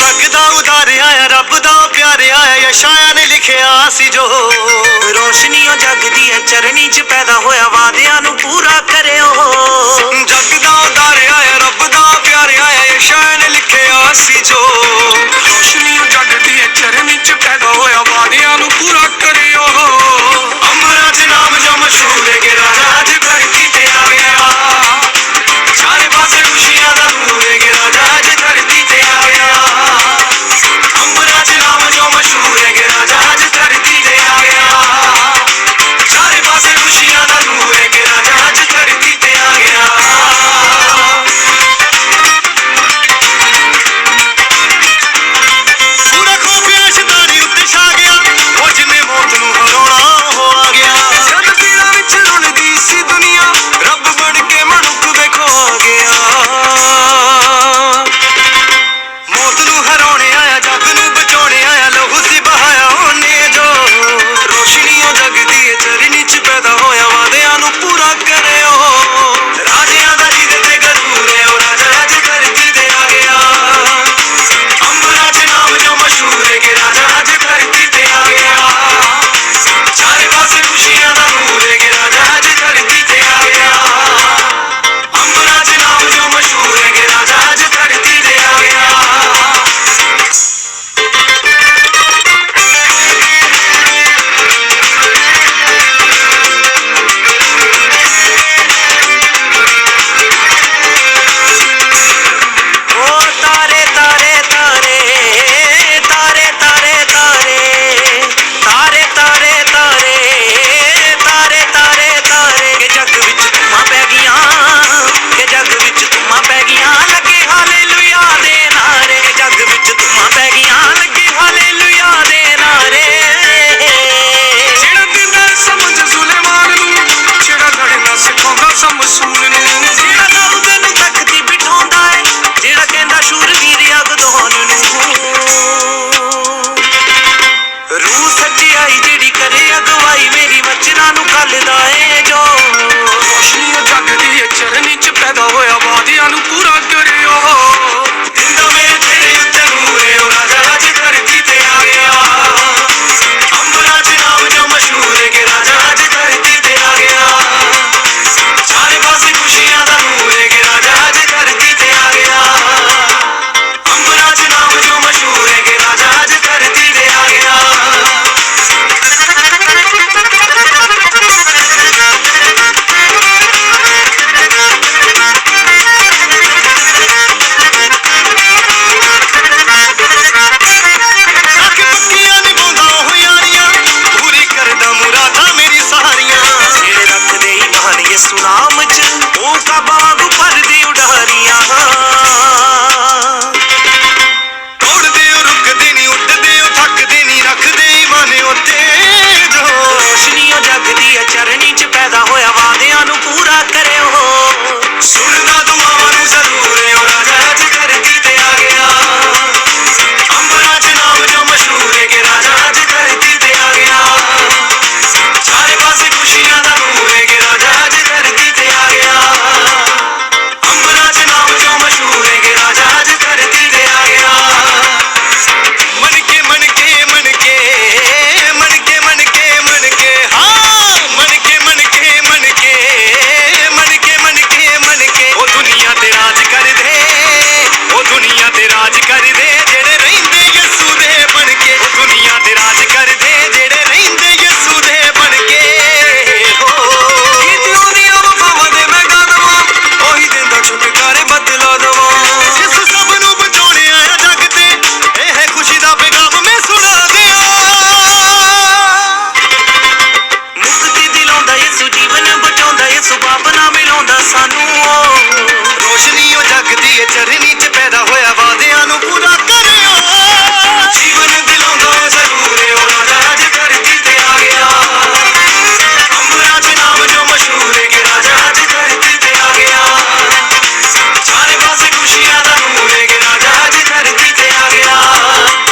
ਸਕਦਾ ਉਧਾਰਿਆ ਆ ਰੱਬ ਦਾ ਪਿਆਰਿਆ ਆ ਯਸ਼ਾਇਆ ਨੇ ਲਿਖਿਆ ਸੀ ਜੋ। ਰੋਸ਼ਨੀ ਉਹ ਜਗਦੀ ਹੈ ਚਰਨੀ ਚ ਪੈਦਾ ਹੋਇਆ ਵਾਦਿਆਂ ਨੂੰ ਪੂਰਾ ਕਰਿਓ। ਜਗ ਦਾ